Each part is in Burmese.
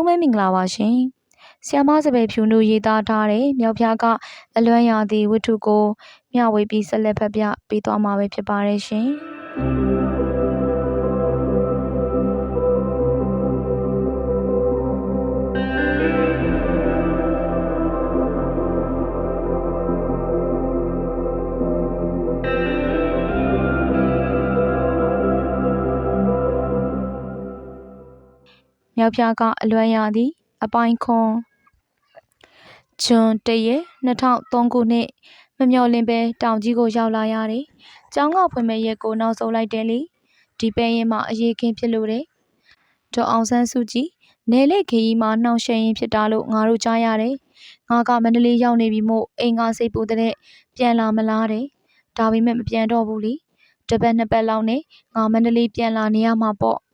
လုံးပဲမင်္ဂလာပါရှင်။ဆီယမစပယ်ဖြူတို့ရေးသားထားတဲ့မြောက်ဖျားကအလွမ်းရာသည့်ဝတ္ထုကိုမျှဝေပြီးဆက်လက်ဖတ်ပြပေးသွားမှာပဲဖြစ်ပါတယ်ရှင်။ မြောက်ဖျားကအလွမ်းရသည် အပိုင်းခွန်ဂျွန်တရက်2003ခုနှစ်မမျော်လင့်ပဲတောင်ကြီးကိုရောက်လာရတယ်။ကျောင်းကဖွင့်မဲ့ရက်ကိုနောက်ဆုံးလိုက်တယ်လေ။ဒီပဲရင်မှာအရေးခင်းဖြစ်လို့တယ်။ဒေါ်အောင်ဆန်းစုကြည်နယ်လေခရီးမှာနှောင့်ယှက်ရင်ဖြစ်တာလို့ငါတို့ကြားရတယ်။ငါကမန္တလေးရောက်နေပြီမို့အိမ်ကစိတ်ပူတဲ့ပြန်လာမလားတဲ့။ဒါပေမဲ့မပြန်တော့ဘူးလေ။တစ်ပတ်နှစ်ပတ်လောက်နဲ့ငါမန္တလေးပြန်လာနေရမှာပေါ့။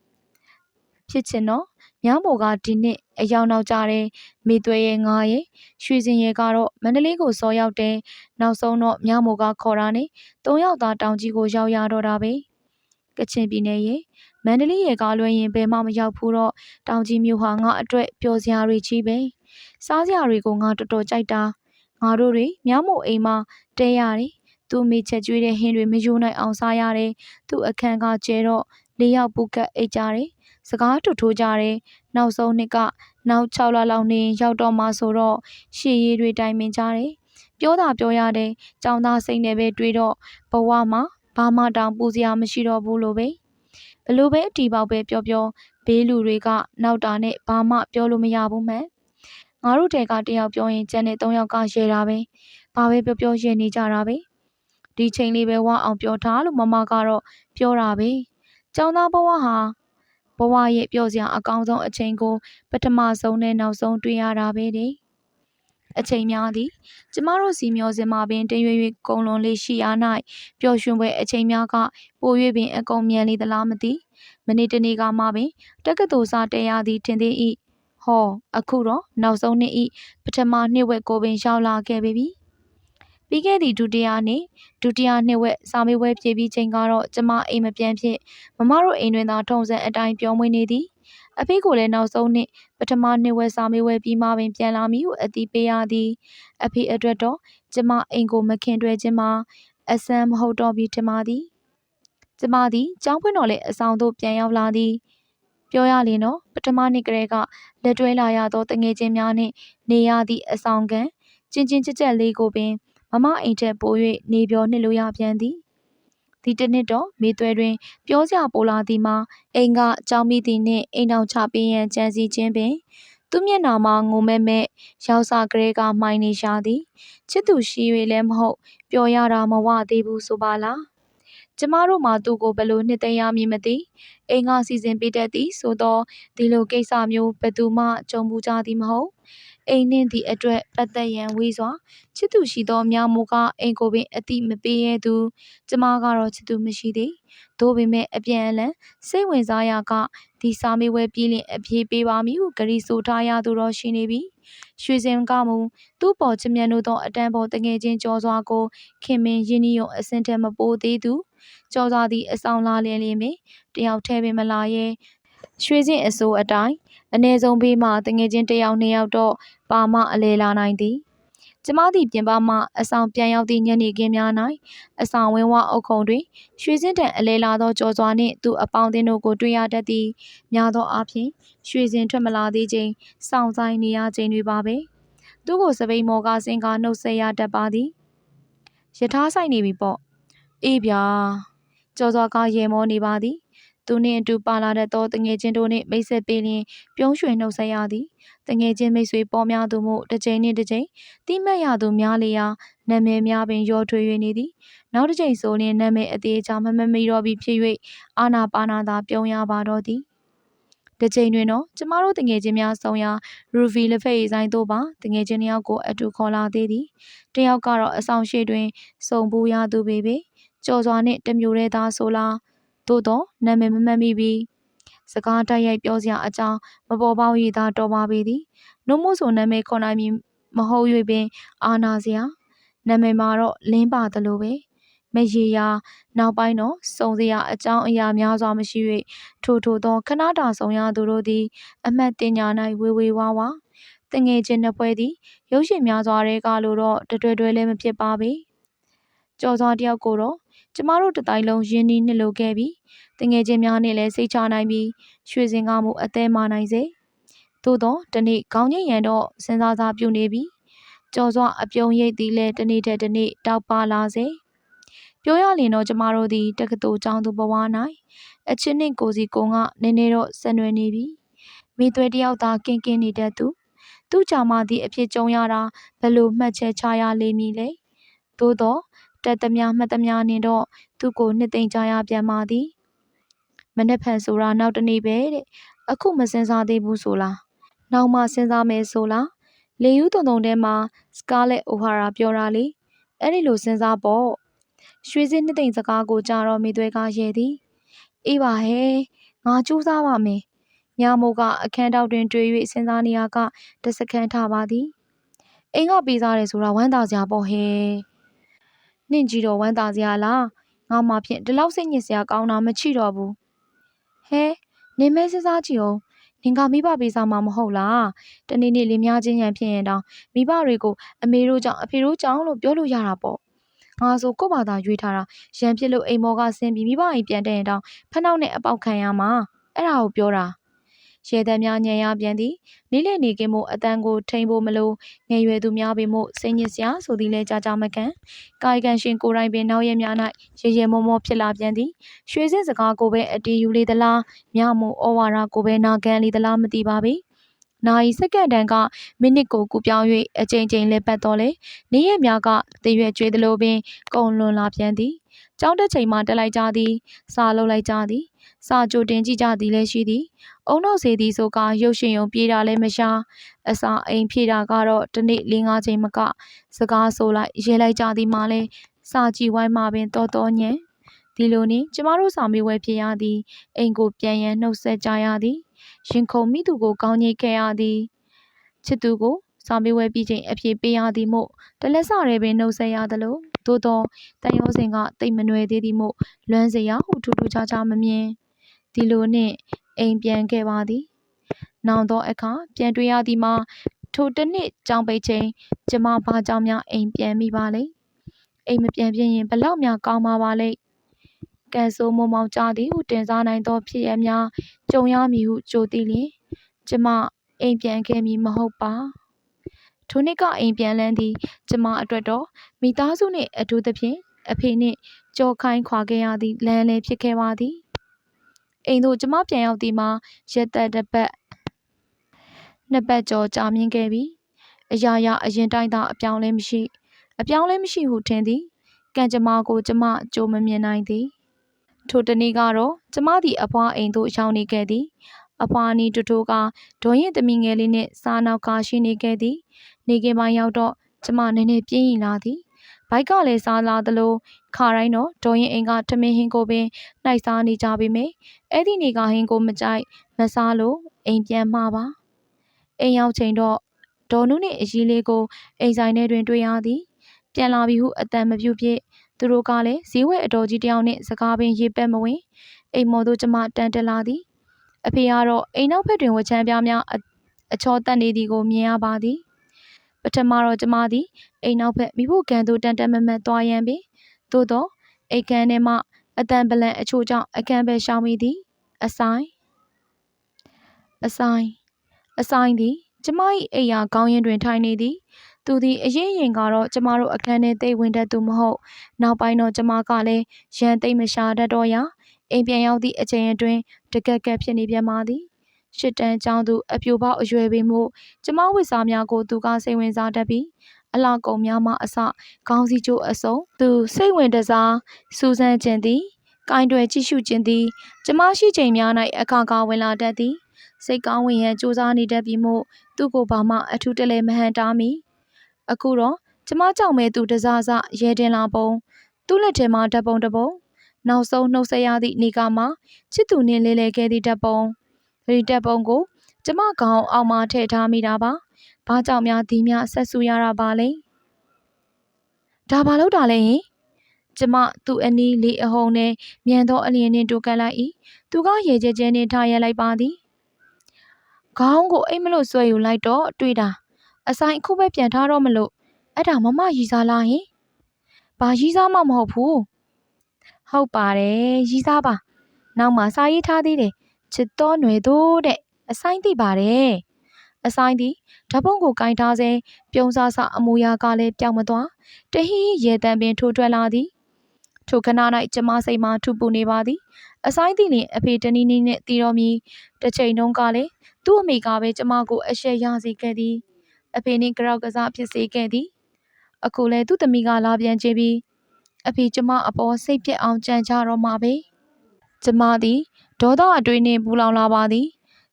ဖြစ်ချင်တော့ မြမိုကဒီနှစ်အရောက်နောက်ကြတဲ့မေသွဲရဲ့ငါရဲ့ရွှေစင်ရဲ့ကတော့မန္တလေးကိုစောရောက်တယ်နောက်ဆုံးတော့မြမိုကခေါ်တာနဲ့၃ယောက်သားတောင်ကြီးကိုရောက်ရတော့တာပဲကချင်ပြည်နယ်ရဲ့မန္တလေးရဲ့ကားလွှဲရင်ဘယ်မှမရောက်ဘူးတော့တောင်ကြီးမြို့ဟာငါအတွက်ပျော်စရာတွေကြီးပဲစားစရာတွေကိုငါတော်တော်ကြိုက်တာငါတို့တွေမြမိုအိမ်မှာတဲရတယ်သူ့မိချက်ကျွေးတဲ့ဟင်းတွေမယိုးနိုင်အောင်စားရတယ်သူ့အခန်းကကျဲတော့လေးယောက်ပူကတ်အိတ်ကြတယ် စကားတူထိုးကြတယ်နောက်ဆုံးနှစ်ကနောက်6လလောက်နေရောက်တော့မှဆိုတော့ရှေ့ရေးတွေတိုင်ပင်ကြတယ်ပြောတာပြောရတယ်ចောင်းသားစိတ်နဲ့ပဲတွေးတော့ဘဝမှာဘာမှတောင်ပူစရာမရှိတော့ဘူးလို့ပဲဘလို့ပဲအတီပေါက်ပဲပြောပြောဘေးလူတွေကနောက်တာနဲ့ဘာမှပြောလို့မရဘူးမှန်ငါတို့တဲကတယောက်ပြောရင်ကျန်တဲ့၃ယောက်ကရဲတာပဲဘာပဲပြောပြောရဲနေကြတာပဲဒီချိန်လေးပဲဝအောင်ပြောထားလို့မမကတော့ပြောတာပဲကျောင်းသားဘဝဟာ ဘဝရဲ့ပျော်စရာအကောင်းဆုံးအချိန်ကို ပထမဆုံးနဲ့နောက်ဆုံးတွေ့ရတာပဲတဲ့အချိန်များသည်ကျမတို့စီမျောစင်မှာပင်တရွေ့ရွေ့ကုံလွန်လေးရှိအား၌ပျော်ရွှင်ပွဲအချိန်များကပို၍ပင်အကုန်မြန်လေသလားမသိမနေ့တနေ့ကမှပင်တက္ကသိုလ်စာတဲရသည်ထင်သေး၏ဟောအခုတော့နောက်ဆုံးနှစ်ဤပထမနှစ်ဝက်ကိုပင်ရောက်လာခဲ့ပြီ ပြီးခဲ့သည့်ဒုတိယနေ့ဒုတိယနှစ်ဝက်စာမေးပွဲဖြေပြီးချိန်ကတော့ကျမအိမ်မပြန်ဖြစ်မမတို့အိမ်တွင်သာထုံစံအတိုင်းပြောမွေးနေသည်အဖေကိုလည်းနောက်ဆုံးနှစ်ပထမနှစ်ဝက်စာမေးပွဲပြီးမှပင်ပြန်လာမည်ဟုအတိပေးရသည်အဖေအတွက်တော့ကျမအိမ်ကိုမခင်တွယ်ခြင်းမှာအဆန်းမဟုတ်တော့ပြီထင်ပါသည်ကျမသည်ကျောင်းဖွင့်တော်လဲအဆောင်သို့ပြန်ရောက်လာသည်ပြောရရင်တော့ပထမနှစ်ကလေးကလက်တွဲလာရသောတငယ်ချင်းများနှင့်နေရသည့်အဆောင်ကန်ကျင်ကျင်ကြက်ကြက်လေးကိုပင် မမအိမ်ထက်ပို၍နေပြောနှစ်လို့ရပြန်သည်ဒီတနှစ်တော့မေသွဲတွင် ပြောစရာပိုလာသည်မှာအိမ်ကကြောင်းမိသည်နှင့်အိမ်အောင်ချပေးရန်ကြံစီခြင်းပင်သူမျက်နာမှာငုံမဲ့မဲ့ရောက်စာကလေးကမှိုင်းနေရှာသည်ချစ်သူရှိ၍လည်းမဟုတ်ပျော်ရတာမဝသေးဘူးဆိုပါလားကျမတို့မှသူ့ကိုဘယ်လိုနှစ်သိမ်းရမည်မသိအိမ်ကစီစဉ်ပေးတတ်သည်ဆိုတော့ဒီလိုကိစ္စမျိုးဘယ်သူမှကြုံဘူးကြသည်မဟုတ် အိမ်နှင့်သည့်အတွက်ပတ်သက်ရန်ဝေးစွာချစ်သူရှိသောမြမိုးကအိမ်ကိုပင်အတိမပေးရသူကျမကတော့ချစ်သူမရှိသည်သို့ပေမဲ့အပြန်အလှန်စိတ်ဝင်စားရာကဒီစာမေးပွဲပြည်လင်အပြေးပေးပါမည်ဟုဂရီဆိုထားရသူတော့ရှိနေပြီရွှေစင်ကမူသူ့ပေါ်ချမြတ်တို့သောအတန်းပေါ်တငယ်ချင်းကြောစွာကိုခင်မင်းရင်းနှီးယုံအစင်တမပိုးသေးသူကြောစွာသည့်အဆောင်လာလင်းလင်းပင်တယောက်ထဲပင်မလာရဲ ရွှေစင်အစိုးအတိုင်းအ ਨੇ ဆုံးဘေးမှတငယ်ချင်းတစ်ယောက်နှစ်ယောက်တော့ပါမအလေလာနိုင်သည်ကျမသည်ပြင်ပမှအဆောင်ပြန်ရောက်သည့်ညနေခင်းများ၌အဆောင်ဝင်းဝအုပ်ခုံတွင်ရွှေစင်းတန်အလဲလာသောကြော်စွာနှင့်သူ့အပေါင်းအသင်းတို့ကိုတွေ့ရတတ်သည်များသောအားဖြင့်ရွှေစင်ထွက်မလာသေးချိန်စောင့်ဆိုင်နေရချိန်တွေပါပဲသူ့ကိုစပိန်မော်ကစင်ကနှုတ်ဆက်ရတတ်ပါသည်ယထာဆိုင်နေပြီပေါ့အေးဗျာကြော်စွာကရေမောနေပါသည် သူနှင့်အတူပါလာတတ်သောတငယ်ချင်းတို့နှင့်မိတ်ဆက်ပေးလျင်ပြုံးရွှင်နှုတ်ဆက်ရသည်တငယ်ချင်းမိတ်ဆွေပေါ်များသူမို့တစ်ချိန်နှင့်တစ်ချိန်တိမတ်ရသူများလျာနာမည်များပင်ရောထွေ၍နေသည်နောက်တစ်ချိန်ဆိုရင်နာမည်အသေးချာမမမီတော့ပြီးဖြစ်၍အာနာပါနာသာပြုံးရပါတော့သည်တစ်ချိန်တွင်တော့ကျမတို့တငယ်ချင်းများဆောင်ရာရူဗီလက်ဖက်ရည်ဆိုင်တို့ပါတငယ်ချင်းတယောက်ကိုအတူခေါ်လာသေးသည်တယောက်ကတော့အဆောင်ရှိတွင်စုံပူရသူပေပေကြော်စွာနှင့်တမျိုးတည်းသားဆိုလား သို့တော့နာမည်မမှတ်မိပြီးစကားတိုက်ရိုက်ပြောစရာအကြောင်းမပေါ်ပေါက်ရည်သာတော်ပါပေသည်နှုတ်မို့ဆိုနာမည်ခေါ်နိုင်မည်မဟုတ်၍ပင် အာနာစရာနာမည်မှာတော့လင်းပါသလိုပဲမရေရာနောက်ပိုင်းတော့စုံစရာအကြောင်းအရာများစွာမရှိ၍ထိုထိုသောခဏတာဆောင်ရသူတို့သည် အမှတ်တင်ညာ၌ဝေဝေဝါဝါတငယ်ချင်းနှစ်ပွဲသည်ရုပ်ရှင်များစွာတဲ့ကလို့တော့တတွဲတွဲလည်းမဖြစ်ပါပေကြော်စွာတယောက်ကိုတော့ ကျမတို့တတိုင်းလုံးရင်းနှီးနှစ်လိုခဲ့ပြီးတငယ်ချင်းများနဲ့လည်းစိတ်ချနိုင်ပြီးရွှေစင်ကားမှုအသေးမနိုင်စေသို့တော့ဒီနေ့ခေါင်းငိတ်ရန်တော့စဉ်းစားစားပြုနေပြီးကြော်စွာအပြုံရိပ်သည်လည်းတစ်နေ့တည်းတစ်နေ့တောက်ပါလာစေပြောရရင်တော့ကျမတို့သည်တက္ကသိုလ်ကျောင်းသူဘဝ၌အချင်းနှင့်ကိုစီကိုငါနည်းနည်းတော့ဆက်နွယ်နေပြီမိသွဲတယောက်သာကင်းကင်းနေတတ်သူသူ့ကြောင့်မှသည်အဖြစ်ကြုံရတာဘယ်လိုမှတ်ချက်ချရလိမ့်မည်လဲသို့တော့ တက်သမျှမှတ်သမျှနှင့်တော့သူ့ကိုနှစ်သိမ့်ကြရပြန်ပါသည်မနေ့ဖန်ဆိုတာနောက်တနေ့ပဲတဲ့အခုမစင်စားသေးဘူးဆိုလားနောက်မှစဉ်းစားမယ်ဆိုလားလေယူးတုံတုံထဲမှာစကားလက်အိုဟာရာပြောတာလေအဲ့ဒီလိုစဉ်းစားပေါ့ရွှေစင်းနှစ်သိမ့်စကားကိုကြားတော့မိသွဲကရဲသည်အေးပါဟဲ့ငါကြိုးစားပါမယ်ညမို့ကအခန်းတောက်တွင်တွေ့၍စဉ်းစားနေရကတစခန်းထားပါသည်အိမ်ကပေးစားတယ်ဆိုတာဝမ်းသာစရာပေါ့ဟဲ့ နှင့်ကြည့်တော့ဝမ်းသာစရာလားငါမှဖြင့်ဒီလောက်စိတ်ညစ်စရာကောင်းတာမချိတော့ဘူးဟဲနေမဲစဉ်းစားကြည့်အောင်နင်ကမိဘပေးစားမှာမဟုတ်လားတနေ့နေ့လင်းများချင်းရန်ဖြစ်ရင်တောင်မိဘတွေကိုအမေတို့ကြောင့်အဖေတို့ကြောင့်လို့ပြောလို့ရတာပေါ့ငါဆိုကို့ဘာသာရွေးထားတာရန်ဖြစ်လို့အိမ်မောကဆင်းပြီးမိဘအိမ်ပြန်တဲ့ရင်တောင်ဖနှောက်နဲ့အပေါက်ခံရမှာအဲ့ဒါကိုပြောတာ ရဲသက်များညံရပြန်သည်လေးလက်နေကင်းမို့အတန်းကိုထိန်ဖို့မလို့ငယ်ရွယ်သူများပေမို့စိတ်ညစ်စရာဆိုသည်လဲကြာကြာမကန်ကာယကံရှင်ကိုယ်တိုင်ပင်နောက်ရများ၌ရေရဲမောမောဖြစ်လာပြန်သည်ရွှေစင်းစကားကိုပဲအတီးယူလေသလားမြမို့ဩဝါဒကိုပဲနာခံလေသလားမသိပါပေ နာယီစက္ကန့်တန်ကမိနစ်ကိုကူပြောင်း၍အချိန်ချင်းလဲပတ်တော်လေနေရများကတရွက်ကျွေးသလိုပင်ကုံလွန်လာပြန်သည်ကျောင်းတက်ချိန်မှတက်လိုက်ကြသည်စာလုံးလိုက်ကြသည်စာကြိုတင်ကြည့်ကြသည်လည်းရှိသည်အုံနောက်စေသည်ဆိုကရုပ်ရှင်ရုံပြေးတာလည်းမရှာအစာအိမ်ဖြည့်တာကတော့တနေ့၄၅ချိန်မကစကားဆိုလိုက်ရေးလိုက်ကြသည်မှလည်းစာကြည့်ဝိုင်းမှပင်တော်တော်ညံဒီလိုနေကျမတို့စာမေးပွဲဖြစ်ရသည်အိမ်ကိုပြန်ရန်နှုတ်ဆက်ကြရသည် ရင်ခုန်မိသူကိုကောင်းကြီးခဲ့ရသည်ချစ်သူကိုစာမေးပွဲပြီးချိန်အဖြေပေးရသည်မို့တလက်စရဲပင်နှုတ်ဆက်ရသလိုသို့သောတန်ရောစင်ကတိတ်မနွယ်သေးသည်မို့လွမ်းစရာဟုထူးထူးခြားခြားမမြင်ဒီလိုနှင့်အိမ်ပြန်ခဲ့ပါသည်။နောင်သောအခါပြန်တွေ့ရသည်မှာထိုတစ်နှစ်ကြောင်းပိတ်ချိန်ကျမဘာကြောင့်များအိမ်ပြန်မိပါလိမ့်။အိမ်မပြန်ပြင်းရင်ဘလောက်များကောင်းပါပါလိမ့်။ ကဲဆိုးမမောင်ကြသည်ဟုတင်စားနိုင်သောဖြစ်ရများကြုံရမည်ဟုကြိုသိလျင်ကျမအိမ်ပြန်ခဲ့မည်မဟုတ်ပါ။ထိုနှစ်ကအိမ်ပြန်လန်းသည်ကျမအတွက်တော့မိသားစုနှင့်အထူးသဖြင့်အဖေနှင့်ကြော်ခိုင်းခွာခဲ့ရသည့်လမ်းလည်းဖြစ်ခဲ့ပါသည်အိမ်သို့ကျမပြန်ရောက်သည်မှာရက်သက်တစ်ပတ်နှစ်ပတ်ကျော်ကြာမြင့်ခဲ့ပြီအရာရာအရင်တိုင်းသာအပြောင်းလဲမရှိ အပြောင်းလဲမရှိဟုထင်သည်ကံကြမ္မာကိုကျမကြိုမမြင်နိုင်သည် ထိုတနေ့ကတော့ကျမသည်အဖွားအိမ်သို့ရောက်နေခဲ့သည်အဖွားနီတူတူကဒေါ်ရင်သမီးငယ်လေးနှင့်စားနောက်ကရှိနေခဲ့သည် နေကင်ပိုင်းရောက်တော့ကျမနည်းနည်းပြင်းရင်လာသည်ဘိုက်ကလည်းစားလာသလိုခါတိုင်းတော့ဒေါ်ရင်အိမ်ကထမင်းဟင်းကိုပင်နှိုက်စားနေကြပေမယ့်အဲ့ဒီနေကဟင်းကိုမကြိုက်မစားလို့အိမ်ပြန်မှာပါအိမ်ရောက်ချိန်တော့ဒေါ်နုနှင့်အကြီးလေးကိုအိမ်ဆိုင်ထဲတွင်တွေ့ရသည် ပြန်လာပြီဟုအတန်မပြုဖြစ် သူတို့ကလည်းဈေးဝယ်အတော်ကြီးတယောက်နှင့်စကားပင်ရေပက်မဝင်အိမ်မော်တို့ကျမတန်တက်လာသည်အဖေကတော့အိမ်နောက်ဘက်တွင်ဝချမ်းပြားများအချောတက်နေသည်ကိုမြင်ရပါသည်ပထမတော့ကျမသည်အိမ်နောက်ဘက်မိဖို့ကန်သို့တန်တမမတ်သွားရန်ပင်သို့တော့အိတ်ကန်ထဲမှအတန်ပလန်အချို့ကြောင့်အခန်းပဲရှောင်မိသည်အဆိုင်အဆိုင်အဆိုင်သည်ကျမ၏အိယာခေါင်းရင်းတွင်ထိုင်နေသည် သူသည်အရင်ရင်ကတော့ကျမတို့အခန်းထဲသိဝင်တတ်သူမဟုတ်နောက်ပိုင်းတော့ကျမကလည်းရန်သိမ့်မရှာတတ်တော့ရာအိမ်ပြန်ရောက်သည့်အချိန်အတွင်းတကက်ကက်ဖြစ်နေပြန်ပါသည်ရှစ်တန်းကျောင်းသူအပြိုပေါက်အရွယ်ပေမှုကျမဝိစာများကိုသူကစိတ်ဝင်စားတတ်ပြီးအလှကုံများမှအစခေါင်းစည်းကျိုးအစုံသူစိတ်ဝင်တစားစူးစမ်းခြင်းသည်ကင်တွယ်ကြည့်ရှုခြင်းသည်ကျမရှိချိန်များ၌အခါခါဝင်လာတတ်သည်စိတ်ကောင်းဝင်ရန်စူးစမ်းနေတတ်ပြီးမို့သူ့ကိုဘာမှအထူးတလဲမဟန်တားမီ အခုတော့ကျမကြောင့်ပဲသူတစားစရဲတင်လာပုံသူ့လက်ထဲမှာဓာတ်ပုံတစ်ပုံနောက်ဆုံးနှုတ်ဆက်ရသည့်နေကမှချစ်သူနှင့်လဲလဲခဲ့သည့်ဓာတ်ပုံဒီဓာတ်ပုံကို ကျမခေါင်းအောက်မှာထည့်ထားမိတာပါ။ဘာကြောင့်များဒီများဆက်ဆူရတာပါလဲ။ဒါဘာလို့တာလဲယင်ကျမသူ့အနီးလေးအဟုန်နဲ့မြန်သောအလျင်နှင့်တိုးကပ်လိုက်၏သူကရေကျဲကျဲနှင့်ထားရလိုက်ပါသည်ခေါင်းကိုအိတ်မလို့ဆွဲယူလိုက်တော့တွေ့တာ အဆိုင်အခုပဲပြန်ထားတော့မလို့အဲ့ဒါမမရီစားလားဟင်ဘာရီစားမှမဟုတ်ဘူးဟုတ်ပါတယ်ရီစားပါနောက်မှစာရေးထားသေးတယ်ချစ်တော်ຫນွေတို့တဲ့အဆိုင်သိပါတယ်အဆိုင်သည်ဓပုံကိုကင်ထားစေပြုံးစားစားအမူအရာကလည်းပြောင်းမသွားတဟီရေတံပင်ထိုးထွက်လာသည်ထိုခဏ၌ကျမစိတ်မှထူပူနေပါသည်အဆိုင်သည်လင်အဖေတနည်းနည်းနှင့်တည်တော်မူတစ်ချိန်တုန်းကလည်းသူ့အမေကပဲကျမကိုအရှက်ရစေခဲ့သည် အဖေနှင့်ကြောက်ကစားဖြစ်စေခဲ့သည်အခုလဲသူ့သမီးကလာပြန်ချေပြီးအဖေကျမအပေါ်စိတ်ပြက်အောင်ကြံကြတော့မှာပဲကျမသည်ဒေါသအတွေးနှင့်ပူလောင်လာပါသည်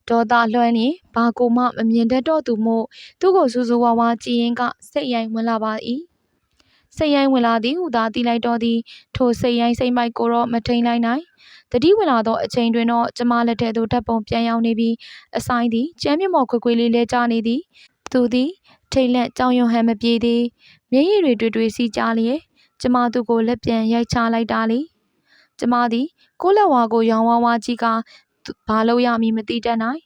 ဒေါသလွှမ်းလျင်ဘာကိုမှမမြင်တတ်တော့သူမို့သူ့ကိုစူးစူးဝါးဝါကြည်ရင်ကစိတ်ရိုင်ဝင်လာပါ၏စိတ်ရိုင်းဝင်လာသည်ဟူသာတီးလိုက်တော့သည်ထိုစိတ်ရိုင်းစိတ်မိုက်ကိုတော့မထိန်လိုက်နိုင်တတိဝင်လာသောအချိန်တွင်တော့ကျမလက်ထဲသို့ဓာတ်ပုံပြန်ရောက်နေပြီးအဆိုင်သည်ကျမ်းမြမော်ခွေခွေလေးလဲကျနေသည် သူသည် ထိတ်လန့်ကြောင်ရွံ့ဟန်မပြေသည်မျက်ရည်တွေတွေ့တွေ့စီးကြလျက်ကျမသူ့ကိုလက်ပြန်ရိုက်ချလိုက်တာလေကျမသည် ကိုလက်ဝါကိုရောင်ဝါးဝါကြီးကဘာလို့ရမည်မသိတတ်နိုင်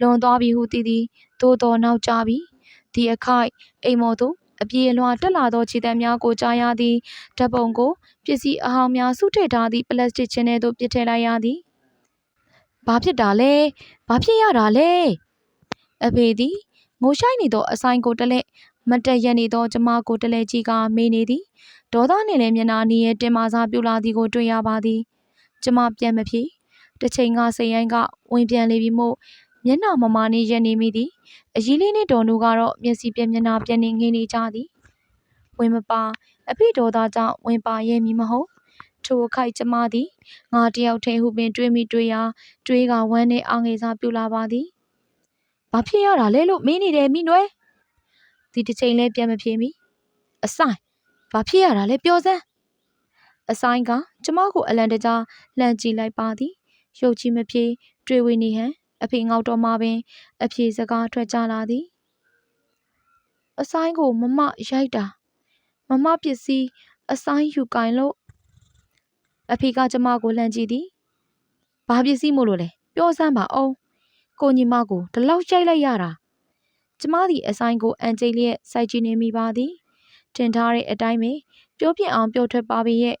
လွန်သွားပြီဟုသိသည်သို့တော်နောက်ကြပြီဒီအခိုက်အိမ်မော်သို့အပြေအလွှာတက်လာသောခြေတံများကိုကြားရသည်ဓာတ်ပုံကိုပစ္စည်းအဟောင်းများစုထည့်ထားသည့်ပလတ်စတစ်ချင်းထဲသို့ပစ်ထည့်လိုက်ရသည်ဘာဖြစ်တာလဲဘာဖြစ်ရတာလဲအဖေသည် ငိုရှိုက်နေသောအဆိုင်ကိုတလဲမတရက်နေသောကျမကိုတလဲကြီးကမေးနေသည်ဒေါသနှင့်လည်းမျက်နှာနီးရဲ့တင်မာစားပြူလာသည်ကိုတွေ့ရပါသည်ကျမပြန်မဖြေတစ်ချိန်ကစိတ်ရိုင်းကဝင်ပြန်လေပြီမို့မျက်နှာမမာနေရက်နေမိသည်အကြီးလေးနဲ့ဒေါ်နူကတော့မျက်စိပြက်မျက်နှာပြက်နေငင်းနေကြသည်ဝင်မပါအဖေဒေါ်သားကြောင့်ဝင်ပါရဲ့မည်မဟုတ်ထိုအခိုက်ကျမသည်ငါတယောက်ထဲဟုပင်တွေးမိတွေးရာတွေးကဝမ်းနဲ့အောင်ငယ်စားပြူလာပါသည် ဘာဖြစ်ရတာလဲလို့မင်းနေတယ်မိနွယ်ဒီတစ်ချိန်လဲပြန်မပြေမိအဆိုင်ဘာဖြစ်ရတာလဲပြောစမ်းအဆိုင်ကကျမကိုအလန်တကြားလှမ်းကြည့်လိုက်ပါသည်ရုပ်ကြီးမပြေတွေးဝေနေဟန်အဖေငေါက်တော်မှပင် အဖြေစကားထွက်ကြလာသည်အဆိုင်ကိုမမရိုက်တာမမပစ္စည်းအဆိုင်ယူကင်လို့အဖေကကျမကိုလှမ်းကြည့်သည်ဘာပစ္စည်းမို့လို့လဲပြောစမ်းပါအောင် ကိုညီမကိုဒီလောက်ရိုက်လိုက်ရတာကျမသည်အဆိုင်ကိုအန်ကျိတ်လျက်စိုက်ကြည့်နေမိပါသည်တင်ထားတဲ့အတိုင်းပဲပြောပြအောင်ပြောထွက်ပါပေရဲ့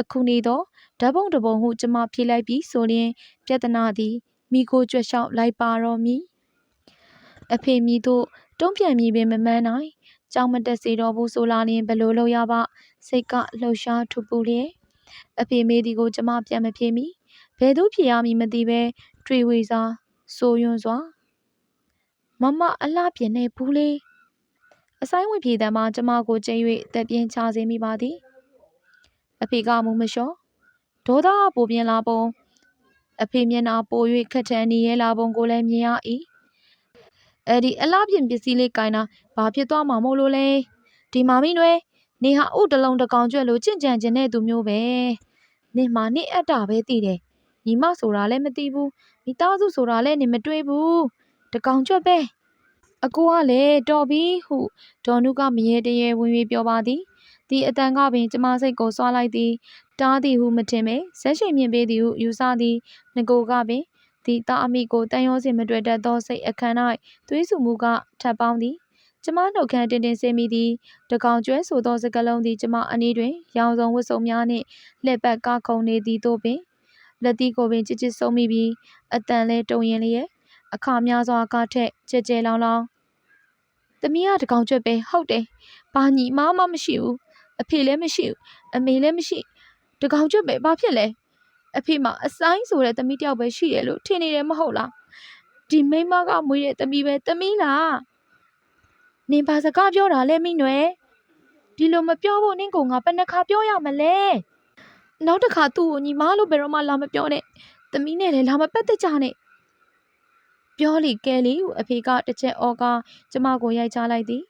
အခုနေတော့ဓာတ်ပုံတပုံဟုကျမဖြေလိုက်ပြီးဆိုရင်ပြဿနာသည်မိကိုကြွက်လျှောက်လိုက်ပါတော့မည်အဖေမိတို့တုံးပြန်မိပင်မမှန်းနိုင်ကြောင်မတက်စေတော့ဘူးဆိုလာရင်ဘလို့လို့ရပါစိတ်ကလှုပ်ရှားထူပူလျက်အဖေမေးဒီကိုကျမပြန်မဖြေမိဘယ်သူဖြေရမည်မသိပဲတွေ့ဝေစာ ဆိုယွန်းစွာမမအလှပြင်းနေဘူးလေအဆိုင်ဝင်ပြေတမ်းမှာကျမကိုကျိ၍တက်ပြင်းချစေမိပါသည်အဖေကမူမလျှော့ဒေါသပိုပြင်းလာပုံအဖေမျက်နှာပို၍ခက်ထန်နေရဲလာပုံကိုလည်းမြင်ရ၏အဲ့ဒီအလားပြင်ပစ္စည်းလေးကင်တာဘာဖြစ်သွားမှာမို့လို့လဲဒီမာမီနွယ်နေဟာဥတလုံးတကောင်ကျွဲလို့ကြင့်ကြံကျင်တဲ့သူမျိုးပဲနေမှာနေအပ်တာပဲသိတယ်ညီမဆိုတာလည်းမသိဘူး မိသားစုဆိုတာလည်းနေမတွေးဘူးတကောင်ကျွဲပဲအကူကလည်းတော်ပြီဟုဒေါ်နုကမရေတရေဝင်၍ပြောပါသည်ဒီအတန်ကပင်ကျမစိတ်ကိုစွာလိုက်သည်တားသည်ဟုမထင်ပဲဇက်ရှိန်မြင်ပေးသည်ဟုယူဆသည်ငကိုကပင်ဒီတာအမိကိုတန်ရောစင်မတွေ့တတ်သောစိတ်အခမ်း၌သွေးဆူမှုကထပ်ပေါင်းသည်ကျမနှုတ်ခမ်းတင်တင်ဆင်းမိသည်တကောင်ကျွဲဆိုသောစကလုံးသည်ကျမအနီးတွင် ရောင်စုံဝတ်စုံများနှင့်လက်ပတ်ကခုံနေသည်တို့ပင် လက်သီးကိုပင်ချစ်ချစ်ဆုံးမိပြီးအတန်လဲတုံရင်လျက်အခါများစွာကထက်ကြဲကြဲလောင်လောင်တမီးကတကောင်ကျွဲပဲဟုတ်တယ်ဘာညီမမမရှိဘူးအဖေလည်းမရှိဘူးအမေလည်းမရှိတကောင်ကျွတ်ပဲဘာဖြစ်လဲအဖေမှာအဆိုင်ဆိုတဲ့သမီးတယောက်ပဲရှိတယ်လို့ထင်နေတယ်မဟုတ်လားဒီမိမကမွေးတဲ့သမီးပဲသမီးလားနင်ဘာစကားပြောတာလဲမိနွယ်ဒီလိုမပြောဖို့နင့်ကိုငါဘယ်နှခါပြောရမလဲ နောက်တစ်ခါသူ့ကိုညီမလို့ဘယ်တော့မှလာမပြောနဲ့သမီးနဲ့လည်းလာမပတ်သက်ကြနဲ့ပြောလေကဲလေဟုအဖေကတစ်ချက်အော်ကကျမကိုရိုက်ချလိုက်သည်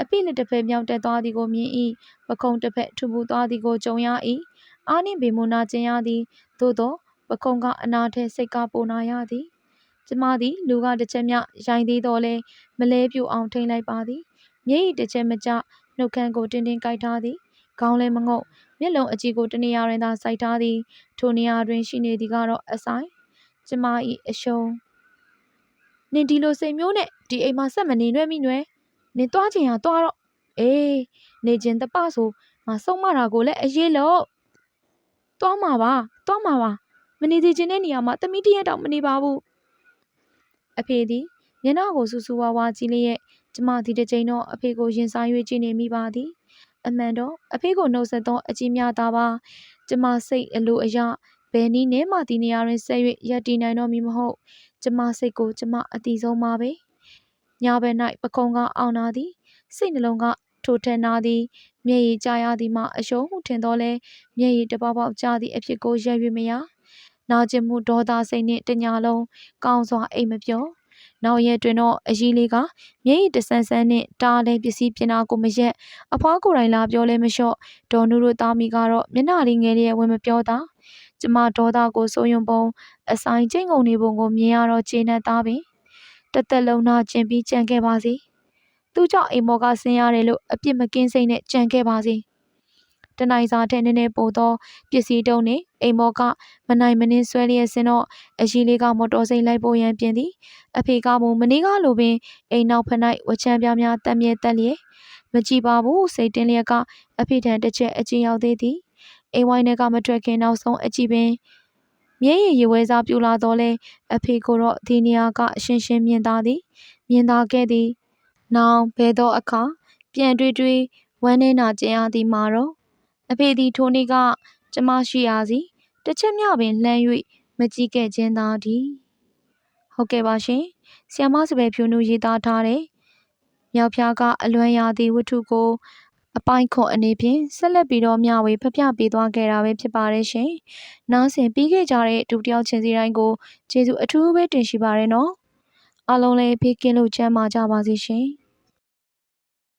အပိလက်တစ်ဖက်မြောက်တက်သွားသည်ကိုမြင်၏ပခုံးတစ်ဖက်ထူပူသွားသည်ကိုကြုံရ၏အာနှင့်ဘေမုနာကျင်ရသည်သို့သောပခုံးကအနာထဲစိတ်ကပိုနာရသည်ကျမသည်လူကတစ်ချက်မြရိုင်းသေးတော်လဲမလဲပြူအောင်ထိန်လိုက်ပါသည်မျက်ရည်တစ်ချက်မကျနှုတ်ခမ်းကိုတင်းတင်းကိုက်ထားသည်ခေါင်းလည်းမငုံ မျက်လုံးအကြည့်ကိုတနေရာတွင်သာစိုက်ထားသည်ထိုနေရာတွင်ရှိနေသည်ကတော့အဆိုင်ကျမ၏အရှုံးနင်ဒီလိုစိတ်မျိုးနဲ့ဒီအိမ်မှာဆက်မနေနှွဲ့မိနွယ်နင်သွားချင်ရသွားတော့အေးနေချင်းတပဆိုငါဆုံးမတာကိုလည်းအရေးလို့သွားမှာပါသွားမှာပါမနေသေးခြင်းတဲ့နေရာမှာတမိတရက်တောင်မနေပါဘူးအဖေသည်မျက်နှာကိုစူစူဝါဝါကြည့်လျက်ကျမဒီတစ်ချိန်တော့အဖေကိုရင်ဆိုင်၍ကြည့်နေမိပါသည် အမှန်တော့အဖေကိုနှုတ်ဆက်သောအကြည့်များသာပါကျမစိတ်အလိုအယဘယ်နည်းနဲ့မှဒီနေရာတွင်ဆက်၍ရပ်တည်နိုင်တော့မည်မဟုတ်ကျမစိတ်ကိုကျမအတီဆုံးပါပဲညဘက်၌ပခုံးကအောင်နာသည်စိတ်နှလုံးကထိုထက်နာသည်မျက်ရည်ကျရသည်မှအရှုံးဟုထင်တော့လဲမျက်ရည်တစ်ပေါက်ပေါက်ကျသည့်အဖြစ်ကိုရက်၍မရနာကျင်မှုဒေါသစိတ်နှင့်တညာလုံးကောင်းစွာအိမ်မပြော နောက်ရက်တွင်တော့အကြီးလေးကမျက်ရည်တဆန်းဆန်းနှင့်တားလဲပစ္စည်းပြင်တာကိုမရက်အဖွားကိုယ်တိုင်လာပြောလဲမလျှော့ဒေါ်နုတို့သားမိကတော့မျက်နှာလေးငယ်လေးဝင်မပြောတာကျမဒေါသကိုစိုးရုံပုံအဆိုင်ကျိတ်ငုံနေပုံကိုမြင်ရတော့ခြေနဲ့သားပင်တစ်သက်လုံးနာကျင်ပြီးကြံခဲ့ပါစေသူ့ကြောင့်အိမ်မော်ကဆင်းရတယ်လို့အပြစ်မကင်းစိတ်နဲ့ကြံခဲ့ပါစေ တနိုင်စာတဲ့နည်းနည်းပို့သောပစ္စည်းတုံးနဲ့အိမ်မော်ကမနိုင်မနှင်းဆွဲလျက်စင်တော့အရှိလေးကမော်တော်စိတ်လိုက်ပို့ရန်ပြင်သည်အဖေကမမနေ့ကလိုပင်အိမ်နောက်ဖက်၌ဝချမ်းပြားများတက်မြဲတက်လျက်မကြည့်ပါဘူးစိတ်တင်းလျက်ကအဖေထံတစ်ချက်အချင်းရောက်သေးသည်အိမ်ဝိုင်းထဲကမထွက်ခင်နောက်ဆုံးအကြည့်ပင်မျက်ရည်ရည်ဝဲစားပြူလာတော့လဲအဖေကိုတော့ဒီနေရာကအရှင်းရှင်းမြင်သာသည်မြင်သာခဲ့သည်နောင်ဘဲသောအခါပြန်တွေးတွေးဝမ်းနေနာကျင်ရသည်မှာတော့ အဖေသည်ထိုနေ့ကကျမရှိရစီတစ်ချက်မျှပင်လှမ်း၍မကြည့်ခဲ့ခြင်းသာသည်ဟုတ်ကဲ့ပါရှင်ဆီယမစပယ်ဖြူနူရေးသားထားတဲ့မြောက်ဖျားကအလွမ်းရသည့်ဝတ္ထုကိုအပိုင်းခွန်အနေဖြင့်ဆက်လက်ပြီးတော့မျှဝေဖပြပေးသွားခဲ့တာပဲဖြစ်ပါတယ်ရှင်။နားဆင်ပြီးခဲ့ကြတဲ့ဒုတိယချင်းစီတိုင်းကိုကျေးဇူးအထူးပဲတင်ရှိပါရနော်။အားလုံးလည်းဖေးကင်းလို့ကျန်းမာကြပါစေရှင်။